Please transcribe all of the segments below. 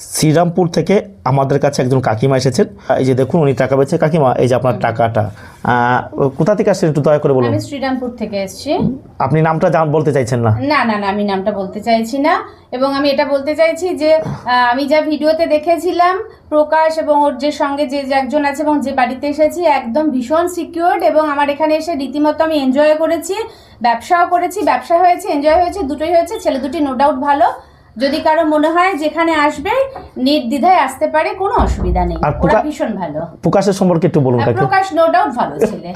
শ্রীরামপুর থেকে আমাদের কাছে একজন কাকিমা এসেছেন। এই যে দেখুন উনি টাকা পেয়েছে। কাকিমা এই যে আপনার টাকাটা কোথা থেকে আসছেন একটু দয়া করে বলুন। আমি শ্রীরামপুর থেকে এসেছি। আপনি নামটা জান- বলতে চাইছেন না। না না না আমি নামটা বলতে চাইছি না। এবং আমি এটা বলতে চাইছি যে আমি যা ভিডিওতে দেখেছিলাম প্রকাশ এবং ওর যে সঙ্গে যে যে একজন আছে এবং যে বাড়িতে এসেছি একদম ভীষণ সিকিউরড এবং আমার এখানে এসে রীতিমতো আমি এনজয় করেছি ব্যবসাও করেছি ব্যবসা হয়েছে এনজয় হয়েছে দুটোই হয়েছে ছেলে দুটি নো ডাউট ভালো। যদি কারও মনে হয় যেখানে আসবে নির্দ্বিধায় আসতে পারে কোনো অসুবিধা নেই। আর ওরা ভীষণ ভালো। প্রকাশের সম্পর্কে একটু বলুন কাকি প্রকাশ নো ডাউট ভালো ছেলে।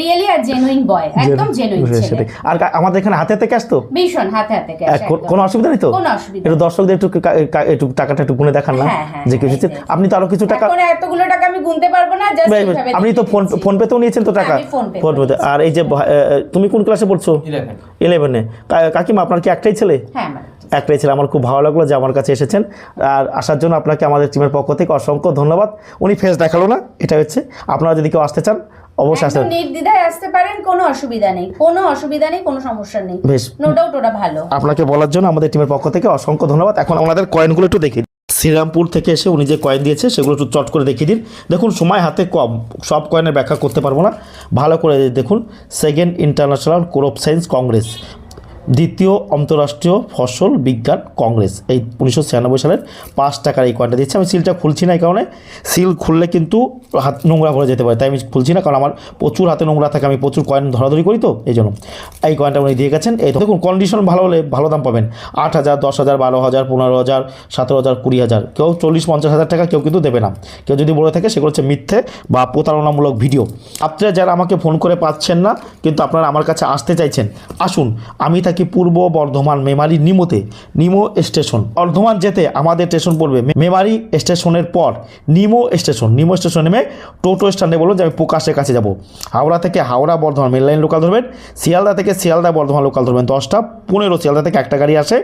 রিয়েলি আর জেনুইন বয় একদম জেনুইন ছেলে। আর আমাদের এখানে হাতে হাতে থেকে আসতো ভীষণ হাতে হাতে ক্যাশ কোনো অসুবিধা নেই তো? কোনো অসুবিধা একটু দর্শকদের একটু একটু টাকাটা একটু গুনে দেখান না? হ্যাঁ, হ্যাঁ, যে কি হ্যাঁ, এসেছে এই যে। আপনি তো আরও কিছু টাকা এখন এতগুলো টাকা আমি গুনতে পারব না জাস্ট ভাই, আপনি তো ফোন ফোন পেতেও নিয়েছেন তো টাকা? ফোন পে পেতে আর এই যে তুমি কোন ক্লাসে পড়ছো? ইলেভেন এ। কাকিমা আপনার কি একটাই ছেলে? হ্যাঁ একটাই ছিল আমার খুব ভালো লাগল যে আমার কাছে এসেছেন। আর আসার জন্য আপনাকে আমাদের টিমের পক্ষ থেকে অসংখ্য ধন্যবাদ। উনি ফেস দেখাল না এটা হচ্ছে। আপনারা যদি কেউ আসতে চান অবশ্যই আসতে নির্দ্বিধায় আসতে পারেন কোনো অসুবিধা নেই। কোনো অসুবিধা নেই কোনো সমস্যা নেই। বেশ। নো ডাউট ওরা ভালো। আপনাকে বলার জন্য আমাদের টিমের পক্ষ থেকে অসংখ্য ধন্যবাদ। এখন আমাদের কয়েনগুলো একটু দেখি শ্রীরামপুর থেকে এসে উনি যে কয়েন দিয়েছে সেগুলো একটু চট করে দেখিয়ে দিন। দেখুন সময় হাতে কম। সব কয়েনের ব্যাখ্যা করতে পারব না। ভালো করে দেখুন। Second international crop science congress দ্বিতীয় অন্তর্রাষ্ট্রীয় ফসল বিজ্ঞান কংগ্রেস। এই উনিশশো ছিয়ানব্বই সালের পাঁচ টাকার এই কয়েনটা দিচ্ছে। আমি সিলটা খুলছি না এই কারণে। সিল খুললে কিন্তু হাত নোংরা ভরে যেতে পারে, তাই আমি খুলছি না। কারণ আমার প্রচুর হাতে নোংরা থাকে, আমি প্রচুর কয়েন ধরাধরি করি তো, এই জন্য। এই কয়েনটা উনি দিয়ে গেছেন। এই দেখুন কন্ডিশন ভালো হলে ভালো দাম পাবেন। আট হাজার, দশ হাজার, বারো হাজার, পনেরো হাজার, সতেরো হাজার, কুড়ি হাজার। কেউ চল্লিশ, পঞ্চাশ হাজার টাকা কেউ কিন্তু দেবে না। কেউ যদি বলে থাকে, সেগুলো হচ্ছে মিথ্যে বা প্রতারণামূলক ভিডিও। আপনারা যারা আমাকে ফোন করে পাচ্ছেন না, কিন্তু আপনারা আমার কাছে আসতে চাইছেন, আসুন। আমি থাকি পূর্ব বর্ধমান মেমারি নিমোতে, নিমো স্টেশন। বর্ধমান যেতে আমাদের স্টেশন পড়বে মেমারি স্টেশনের পর, নিমো স্টেশন। নিমো স্টেশন নেমে টোটো স্ট্যান্ডে বলুন যে আমি প্রকাশের কাছে যাব। হাওড়া থেকে Howrah Bardhaman main line local ধরবেন, শিয়ালদা থেকে শিয়ালদা বর্ধমান লোকাল ধরবেন দশটা, পনেরো শিয়ালদা থেকে একটা গাড়ি আসে।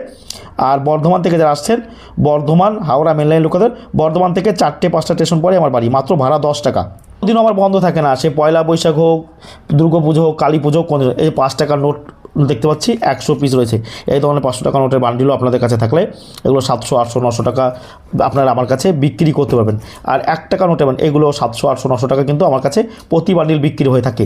আর বর্ধমান থেকে যারা আসছেন, Bardhaman, Howrah main line local Bardhaman থেকে চারটে, পাঁচটা স্টেশন পরে আমার বাড়ি, মাত্র ভাড়া দশ টাকা। দিনও আমার বন্ধ থাকে না, সে পয়লা বৈশাখ হোক দুর্গা পুজো হোক, কালী পুজো হোক। এই পাঁচ টাকার নোট দেখতে পাচ্ছি একশো পিস রয়েছে। এই ধরনের পাঁচশো টাকা নোটের বান্ডিলও আপনাদের কাছে থাকলে এগুলো সাতশো, আটশো, নশো টাকা আপনারা আমার কাছে বিক্রি করতে পারবেন। আর এক টাকা নোটে পান এগুলো সাতশো, আটশো, নশো টাকা কিন্তু আমার কাছে প্রতি বান্ডিল বিক্রি হয়ে থাকে।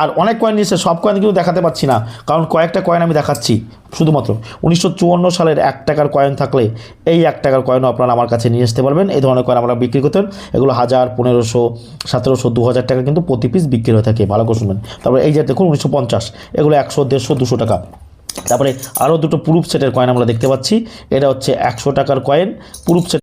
আর অনেক কয়েন নিয়েছে সব কয়েন কিন্তু দেখাতে পাচ্ছি না, কারণ কয়েকটা কয়েন আমি দেখাচ্ছি। শুধুমাত্র উনিশশো চুয়ান্ন সালের এক টাকার কয়েন থাকলে এই এক টাকার কয়েনও আপনারা আমার কাছে নিয়ে আসতে পারবেন। এই ধরনের কয়েন আমরা বিক্রি করতেন এগুলো হাজার, পনেরোশো, সতেরোশো দু হাজার টাকা কিন্তু প্রতি পিস বিক্রি হয়ে থাকে। ভালো করে শুনবেন। তারপরে এই যে দেখুন উনিশশো পঞ্চাশ, এগুলো একশো, দেড়শো, দুশো টাকা। তারপরে আরও দুটো প্রুফ সেটের কয়েন আমরা দেখতে পাচ্ছি। এটা হচ্ছে একশো টাকার কয়েন প্রুফ সেট